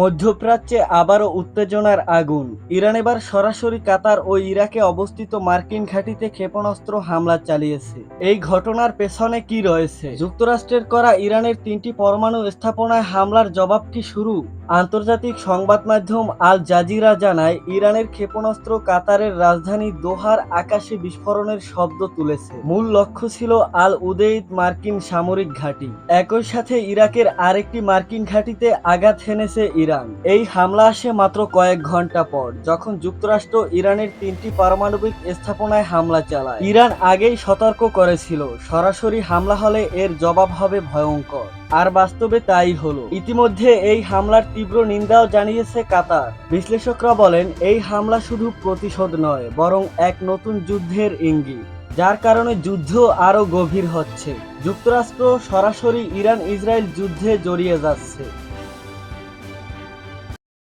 মধ্যপ্রাচ্যে আবারও উত্তেজনার আগুন। ইরান এবার সরাসরি কাতার ও ইরাকে অবস্থিত মার্কিন ঘাঁটিতে ক্ষেপণাস্ত্র হামলা চালিয়েছে। এই ঘটনার পেছনে কি রয়েছে? যুক্তরাষ্ট্রের করা ইরানের তিনটি পরমাণু স্থাপনায় হামলার জবাব কি শুরু? আন্তর্জাতিক সংবাদ মাধ্যম আল জাজিরা জানায়, ইরানের ক্ষেপণাস্ত্র কাতারের রাজধানী দোহার আকাশে বিস্ফোরণের শব্দ তুলেছে। মূল লক্ষ্য ছিল আল উদেইদ মার্কিন সামরিক ঘাঁটি। একই সাথে ইরাকের আরেকটি মার্কিন ঘাঁটিতে আঘাত হেনেছে ইরান। এই হামলা আসে মাত্র কয়েক ঘণ্টা পর, যখন যুক্তরাষ্ট্র ইরানের তিনটি পারমাণবিক স্থাপনায় হামলা চালায়। ইরান আগেই সতর্ক করেছিল, সরাসরি হামলা হলে এর জবাব হবে ভয়ঙ্কর। আর বাস্তবে তাই হলো। ইতিমধ্যে এই হামলার তীব্র নিন্দাও জানিয়েছে কাতার। বিশ্লেষকরা বলেন, এই হামলা শুধু প্রতিশোধ নয়, বরং এক নতুন যুদ্ধের ইঙ্গিত, যার কারণে যুদ্ধ আরও গভীর হচ্ছে। যুক্তরাষ্ট্র সরাসরি ইরান ইসরায়েল যুদ্ধে জড়িয়ে যাচ্ছে।